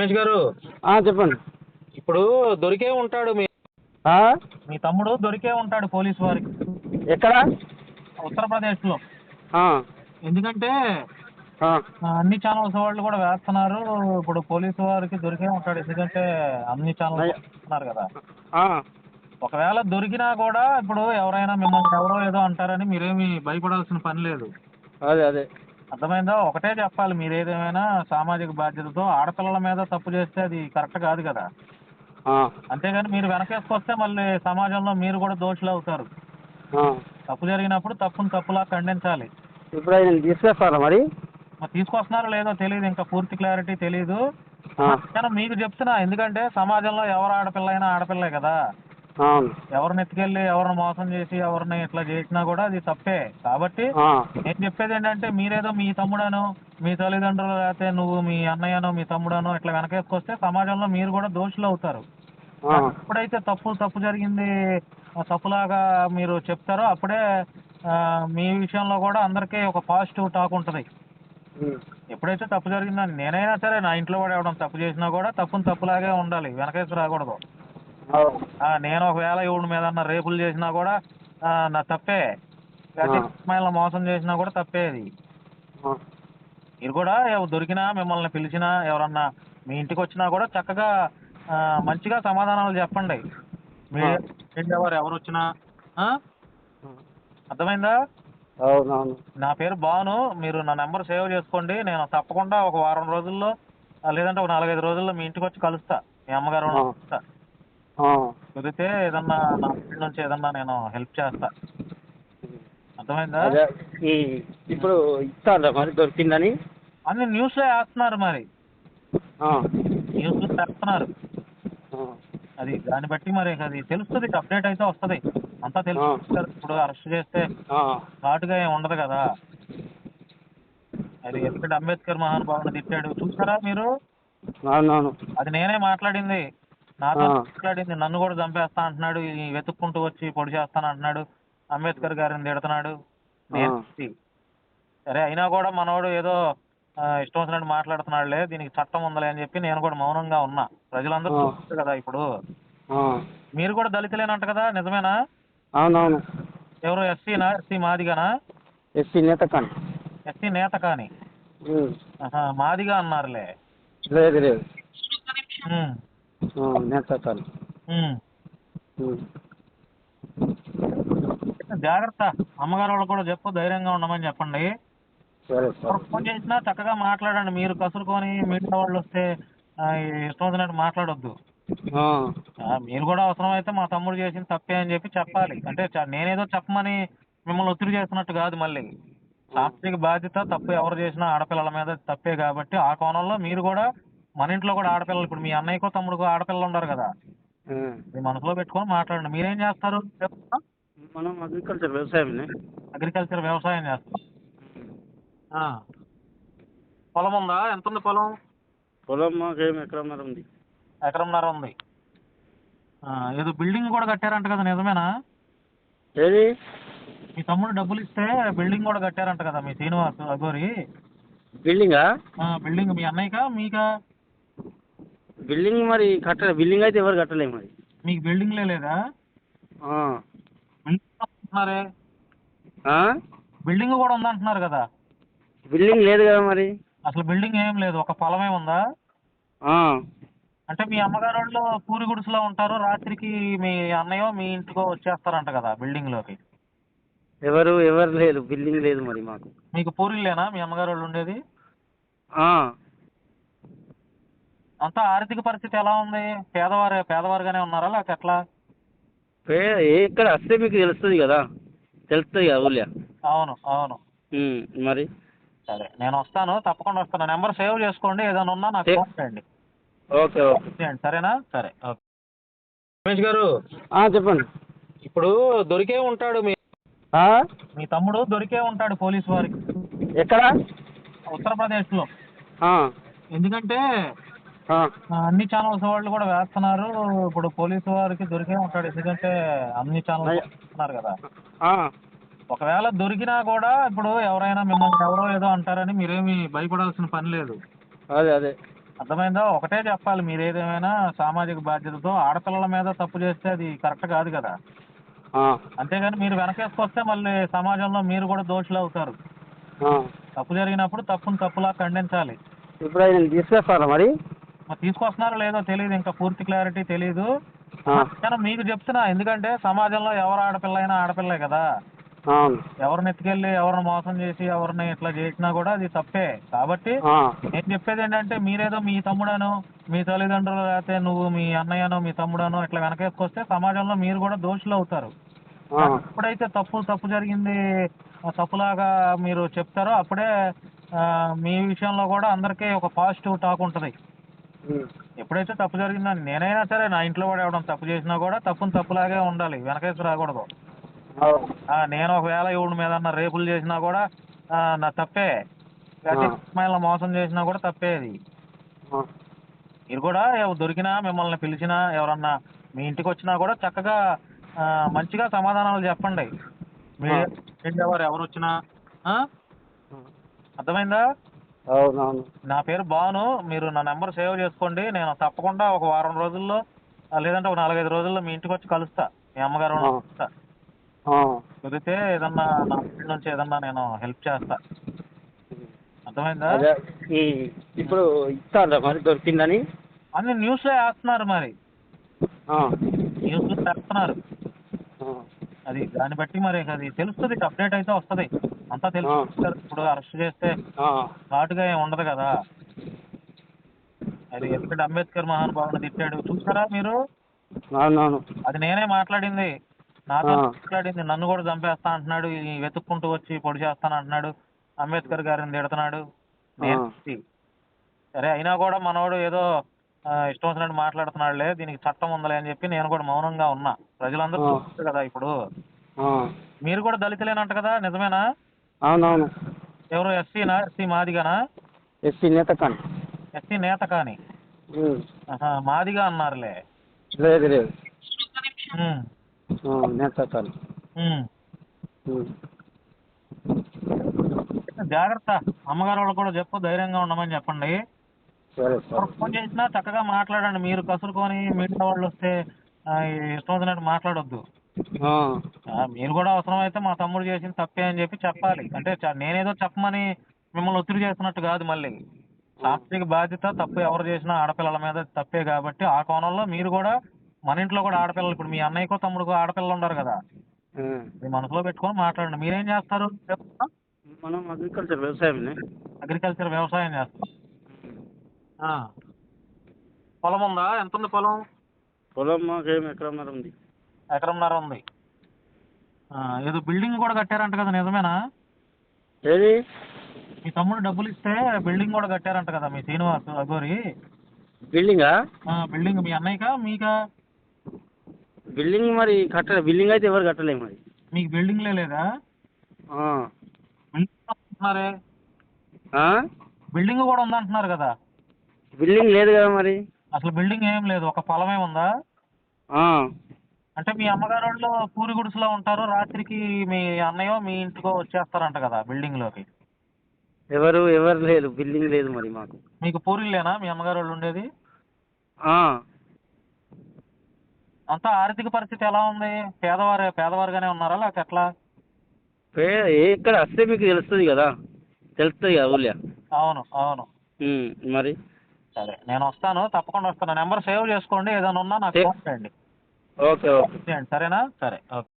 రమేష్ గారు. చెప్పండి. ఇప్పుడు దొరికే ఉంటాడు మీ? మీ తమ్ముడు దొరికే ఉంటాడు పోలీసు వారికి. ఎక్కడ? ఉత్తరప్రదేశ్లో. ఎందుకంటే అన్ని ఛానల్స్ వాళ్ళు కూడా వేస్తున్నారు. ఇప్పుడు పోలీసు వారికి దొరికే ఉంటాడు. ఎందుకంటే అన్ని ఛానల్స్. వేస్తున్నారు కదా. ఒకవేళ దొరికినా కూడా ఇప్పుడు ఎవరైనా మిమ్మల్ని ఎవరో ఏదో అంటారని మీరేమి భయపడాల్సిన పని లేదు. అదే అదే. అర్థమైందా? ఒకటే చెప్పాలి మీరు ఏదేమైనా సామాజిక బాధ్యతతో ఆడపిల్లల మీద తప్పు చేస్తే అది కరెక్ట్ కాదు కదా. అంతేగాని మీరు వెనకేసుకొస్తే మళ్ళీ సమాజంలో మీరు కూడా దోషులు అవుతారు. తప్పు జరిగినప్పుడు తప్పును తప్పులా ఖండించాలి. ఇప్పుడు ఆయన తీసుకొస్తారా మరి? తీసుకొస్తున్నారో లేదో తెలియదు ఇంకా పూర్తి క్లారిటీ తెలియదు కానీ మీకు చెప్తున్నా ఎందుకంటే సమాజంలో ఎవరు ఆడపిల్ల అయినా ఆడపిల్లే కదా. ఎవరిని ఎత్తుకెళ్ళి ఎవరిని మోసం చేసి ఎవరిని ఇట్లా చేసినా కూడా అది తప్పే. కాబట్టి నేను చెప్పేది ఏంటంటే మీరేదో మీ తమ్ముడనో మీ తల్లిదండ్రులు లేకపోతే నువ్వు మీ అన్నయ్యనో మీ తమ్ముడనో ఇట్లా వెనకేసుకొస్తే సమాజంలో మీరు కూడా దోషులు అవుతారు. ఎప్పుడైతే తప్పు తప్పు జరిగింది తప్పులాగా మీరు చెప్తారో అప్పుడే మీ విషయంలో కూడా అందరికీ ఒక పాజిటివ్ టాక్ ఉంటుంది. ఎప్పుడైతే తప్పు జరిగిందని నేనైనా సరే నా ఇంట్లో కూడా ఎవడం తప్పు చేసినా కూడా తప్పును తప్పులాగే ఉండాలి వెనకేసి రాకూడదు. నేను ఒకవేళ ఎవడి మీద రేపులు చేసినా కూడా నా తప్పే. అమ్మాయిలను మోసం చేసినా కూడా తప్పే అది. మీరు కూడా దొరికినా మిమ్మల్ని పిలిచినా ఎవరన్నా మీ ఇంటికి వచ్చినా కూడా చక్కగా మంచిగా సమాధానాలు చెప్పండి. మీరు ఎవరు ఎవరు వచ్చినా? అర్థమైందా? అవునవును. నా పేరు భాను. మీరు నా నెంబర్ సేవ్ చేసుకోండి. నేను తప్పకుండా ఒక వారం రోజుల్లో లేదంటే ఒక నాలుగైదు రోజుల్లో మీ ఇంటికి వచ్చి కలుస్తా. మీ అమ్మగారు. కలుస్తా. కుదిరితే ఏదన్నా నా సైడ్ నుంచి ఏదన్నా నేను హెల్ప్ చేస్తా. అర్థమైందా? అదే ఇప్పుడు ఇస్తారా మరి దొరికిందని? అన్ని న్యూస్లో వేస్తున్నారు మరి. ఆ, న్యూస్లో వేస్తున్నారు. ఆ, అది దాన్ని బట్టి మరి అది తెలుస్తుంది అప్డేట్ అయితే వస్తుంది. అంతా తెలుస్తుంది ఇప్పుడు అరెస్ట్ చేస్తే ఆ, ఘాటుగా ఏం ఉండదు కదా. అది ఎందుకంటే అంబేద్కర్ మహానుభావుని తిట్టాడు. చూసారా మీరు? అవునవును. అది నేనే మాట్లాడింది. నాతో. మాట్లాడింది నన్ను కూడా చంపేస్తా అంటున్నాడు వెతుక్కుంటూ వచ్చి పొడి చేస్తాను అంటున్నాడు అంబేద్కర్ గారిని తిడుతున్నాడు. సరే అయినా కూడా మనోడు ఏదో ఇష్టం వచ్చినట్టు మాట్లాడుతున్నాడులే దీనికి చట్టం ఉందలే అని చెప్పి నేను కూడా మౌనంగా ఉన్నా. ప్రజలందరూ. చూస్తారు కదా ఇప్పుడు. మీరు కూడా దళితులేనంట కదా నిజమేనా? అవునవును. ఎవరు ఎస్సీనా ఎస్సీ మాదిగానా? ఎస్సీ నేత కానీ ఎస్సీ నేత కానీ మాదిగా అన్నారులే. లేదు లేదు. జాగ్రత్త. అమ్మగారు వాళ్ళు కూడా చెప్పు ధైర్యంగా ఉండమని చెప్పండి. ఫోన్ చేసినా చక్కగా మాట్లాడండి. మీరు కసురుకొని మీడియా వాళ్ళు వస్తే ఇష్టం వచ్చినట్టు మాట్లాడొద్దు. మీరు కూడా అవసరమైతే మా తమ్ముడు చేసిన తప్పే అని చెప్పి చెప్పాలి. అంటే నేనేదో చెప్పమని మిమ్మల్ని ఒత్తిడి చేస్తున్నట్టు కాదు మళ్ళీ. సాంస్కృతిక బాధ్యత తప్పు ఎవరు చేసినా ఆడపిల్లల మీద తప్పే కాబట్టి ఆ కోణంలో మీరు కూడా మన ఇంట్లో కూడా ఆడపిల్లలు ఇప్పుడు మీ అన్నయ్యకో తమ్ముడుకో ఆడపిల్లలు ఉన్నారు కదా. మీ మనసులో పెట్టుకొని మాట్లాడండి. మీరేం చేస్తారు? మనం అగ్రికల్చర్ వ్యవసాయం అగ్రికల్చర్ వ్యవసాయం చేస్తారు ఆ. పొలం ఉందా? ఎంత ఉంది పొలం? పొలం మాకేం ఎకరన్నర ఉంది. ఎకరంన్నర ఉంది. ఏదో బిల్డింగ్ కూడా కట్టారంట కదా నిజమేనా? ఏది? మీ తమ్ముడు డబ్బులు ఇస్తే బిల్డింగ్ కూడా కట్టారంట కదా మీ శ్రీనివాస్ అగోరి బిల్డింగా? బిల్డింగ్ మీ అన్నయ్యకా మీకా? బిల్డింగ్ మరి కట్టలే బిల్డింగ్ అయితే ఎవరు కట్టలే మరి. మీకు బిల్డింగ్లే లేదా. బిల్డింగ్ అంటున్నారే? బిల్డింగ్ కూడా ఉందంటున్నారు కదా. బిల్డింగ్ లేదు కదా మరి. అసలు బిల్డింగ్ ఏం లేదు ఒక పొలమే ఉందా. అంటే మీ అమ్మగారు వాళ్ళు పూరి గుడిసెలో ఉంటారు రాత్రికి మీ అన్నయ్య మీ ఇంటికో వచ్చేస్తారంట కదా బిల్డింగ్లోకి ఎవరు ఎవరు లేదు బిల్డింగ్ లేదు మరి మాకు. మీకు పూరిల్లేనా మీ అమ్మగారు వాళ్ళు ఉండేది. అంతా ఆర్థిక పరిస్థితి ఎలా ఉంది? పేదవారు పేదవారుగానే ఉన్నారా లేకపోతే ఎట్లా? పే ఇక్కడ వస్తే మీకు తెలుస్తుంది కదా. తెలుస్తుంది కదా ఊళ్ళో. అవును అవును. ఉమ్, మరి? సరే నేను వస్తాను. తప్పకుండా వస్తాను. నెంబర్ సేవ్ చేసుకోండి. ఏదైనా ఉన్నా నాకు సే- ఫోన్ చేయండి. Okay okay. చేయండి. సరేనా? సరే ఓకే. రమేష్ గారు ఆ, చెప్పండి. ఇప్పుడు దొరికే ఉంటాడు మీ ఆ? మీ తమ్ముడు దొరికే ఉంటాడు పోలీసు వారికి. ఎక్కడ? ఉత్తరప్రదేశ్లో. ఆ, ఎందుకంటే అన్ని ఛానల్స్ వాళ్ళు కూడా వేస్తున్నారు. ఇప్పుడు పోలీసు వారికి దొరికే ఉంటాడు. ఎందుకంటే అన్ని ఛానల్స్. వేస్తున్నారు కదా. ఒకవేళ దొరికినా కూడా ఇప్పుడు ఎవరైనా మిమ్మల్ని ఎవరో ఏదో అంటారని మీరేమి భయపడాల్సిన పని లేదు. అదే అదే. అర్థమైందా? ఒకటే చెప్పాలి. మీరు ఏదేమైనా సామాజిక బాధ్యతతో ఆడపిల్లల మీద తప్పు చేస్తే అది కరెక్ట్ కాదు కదా. అంతేగాని మీరు వెనకేసుకొస్తే మళ్ళీ సమాజంలో మీరు కూడా దోషులు అవుతారు. తప్పు జరిగినప్పుడు తప్పును తప్పులా ఖండించాలి. ఇప్పుడు ఆయన తీసుకొస్తారా మరి? మరి తీసుకొస్తున్నారో లేదో తెలియదు ఇంకా పూర్తి క్లారిటీ తెలియదు కానీ మీకు చెప్తున్నా ఎందుకంటే సమాజంలో ఎవరు ఆడపిల్ల అయినా ఆడపిల్లే కదా. ఎవరిని ఎత్తుకెళ్ళి ఎవరిని మోసం చేసి ఎవరిని ఇట్లా చేసినా కూడా అది తప్పే. కాబట్టి నేను చెప్పేది ఏంటంటే మీరేదో మీ తమ్ముడను మీ తల్లిదండ్రులు లేకపోతే నువ్వు మీ అన్నయ్యనో మీ తమ్ముడనో ఇట్లా వెనకేసుకొస్తే సమాజంలో మీరు కూడా దోషులు అవుతారు. ఎప్పుడైతే తప్పు తప్పు జరిగింది తప్పులాగా మీరు చెప్తారో అప్పుడే మీ విషయంలో కూడా అందరికీ ఒక పాజిటివ్ టాక్ ఉంటుంది. ఎప్పుడైతే తప్పు జరిగిందని నేనైనా సరే నా ఇంట్లో కూడా ఎవడం తప్పు చేసినా కూడా తప్పును తప్పులాగే ఉండాలి వెనకేసి రాకూడదు. నేను ఒకవేళ ఎవడి మీద రేపులు చేసినా కూడా నా తప్పే. అమ్మాయిలను మోసం చేసినా కూడా తప్పే అది. మీరు కూడా దొరికినా మిమ్మల్ని పిలిచినా ఎవరన్నా మీ ఇంటికి వచ్చినా కూడా చక్కగా మంచిగా సమాధానాలు చెప్పండి. మీ ఎవరు ఎవరు వచ్చినా? అర్థమైందా? అవునవును. నా పేరు భాను మీరు నా నెంబర్ సేవ్ చేసుకోండి. నేను తప్పకుండా ఒక వారం రోజుల్లో లేదంటే ఒక నాలుగైదు రోజుల్లో మీ ఇంటికి వచ్చి కలుస్తా. మీ అమ్మగారు. కలుస్తా కుదిరితే ఏదన్నా నా సైడ్ నుంచి ఏదన్నా నేను హెల్ప్ చేస్తా. అర్థమైందా? ఇప్పుడు ఇస్తారా మరి దొరికిందని? అన్ని న్యూస్లో వేస్తున్నారు మరి. న్యూస్లో వేస్తున్నారు. అది దాన్ని బట్టి మరి అది తెలుస్తుంది అప్డేట్ అయితే వస్తుంది. అంతా తెలుసు. ఇప్పుడు అరెస్ట్ చేస్తే ఘాటుగా ఏం ఉండదు కదా. అది ఎందుకంటే అంబేద్కర్ మహానుభావుని తిట్టాడు. చూసారా మీరు? అది నేనే మాట్లాడింది. నాతో. మాట్లాడింది. నన్ను కూడా చంపేస్తా అంటున్నాడు. వెతుక్కుంటూ వచ్చి పొడి చేస్తాను అంటున్నాడు. అంబేద్కర్ గారిని తిడుతున్నాడు. సరే అయినా కూడా మనోడు ఏదో ఇష్టం వచ్చినట్టు మాట్లాడుతున్నాడులే. దీనికి చట్టం ఉందలే అని చెప్పి నేను కూడా మౌనంగా ఉన్నా. ప్రజలందరూ. చూస్తారు కదా ఇప్పుడు. మీరు కూడా దళితులేనంట కదా. నిజమేనా? అవునవును. ఎవరు ఎస్సీనా? ఎస్సీ మాదిగానా? ఎస్సీ నేత కానీ ఎస్సీ నేత కానీ మాదిగా అన్నారులే. లేదు లేదు. నేత కానీ జాగ్రత్త. అమ్మగారు వాళ్ళు కూడా చెప్పు ధైర్యంగా ఉండమని చెప్పండి. ఫోన్ చేసినా చక్కగా మాట్లాడండి. మీరు కసురుకొని మీడియా వాళ్ళు వస్తే ఇష్టం వచ్చినట్టు మాట్లాడొద్దు. మీరు కూడా అవసరమైతే మా తమ్ముడు చేసిన తప్పే అని చెప్పి చెప్పాలి. అంటే చ- నేనేదో చెప్పమని మిమ్మల్ని ఒత్తిడి చేస్తున్నట్టు కాదు మళ్ళీ. సాంస్కృతిక బాధ్యత తప్పు ఎవరు చేసినా ఆడపిల్లల మీద తప్పే కాబట్టి ఆ కోణంలో మీరు కూడా మన ఇంట్లో కూడా ఆడపిల్లలు ఇప్పుడు మీ అన్నయ్యకో తమ్ముడుకో ఆడపిల్లలు ఉన్నారు కదా. మీ మనసులో పెట్టుకొని మాట్లాడండి. మీరేం చేస్తారు? మనం అగ్రికల్చర్ వ్యవసాయమే అగ్రికల్చర్ వ్యవసాయం చేస్తారు ఆ. పొలం ఉందా? ఎంత ఉంది పొలం? పొలం మాకేం ఎకరన్నర ఉంది? ఎకరంన్నర ఉంది. ఏదో బిల్డింగ్ కూడా కట్టారంట కదా నిజమేనా? ఏది? మీ తమ్ముడు డబ్బులు ఇస్తే బిల్డింగ్ కూడా కట్టారంట కదా మీ శ్రీనివాస్ అగోరి బిల్డింగా? బిల్డింగ్ మీ అన్నయ్యకా మీకా? బిల్డింగ్ మరి కట్టలే బిల్డింగ్ అయితే ఎవరు కట్టలేము మరి? మీకు బిల్డింగ్లే లేదా. బిల్డింగ్ అంటున్నారే ఆ? బిల్డింగ్ కూడా ఉందంటున్నారు కదా? బిల్డింగ్ లేదు కదా మరి? అసలు బిల్డింగ్ ఏం లేదు ఒక పొలమే ఉందా. అంటే మీ అమ్మగారు వాళ్ళు పూరి గుడిసెలో ఉంటారు రాత్రికి మీ అన్నయ్య మీ ఇంటికో వచ్చేస్తారంట కదా బిల్డింగ్లోకి ఎవరు ఎవరు లేదు బిల్డింగ్ లేదు మరి మాకు. మీకు పూరిల్లేనా మీ అమ్మగారు వాళ్ళు ఉండేది? ఆ. అంతా ఆర్థిక పరిస్థితి ఎలా ఉంది? పేదవారు పేదవారుగానే ఉన్నారా లేకపోతే ఎట్లా? పే ఇక్కడ వస్తే మీకు తెలుస్తుంది కదా. తెలుస్తుంది కదా ఊళ్ళో. అవును అవును. ఉమ్, మరి? సరే నేను వస్తాను తప్పకుండా వస్తాను. నెంబర్ సేవ్ చేసుకోండి ఏదైనా ఉన్నా నాకు ఫోన్ చేయండి. Okay okay. చేయండి సరేనా? సరే ఓకే.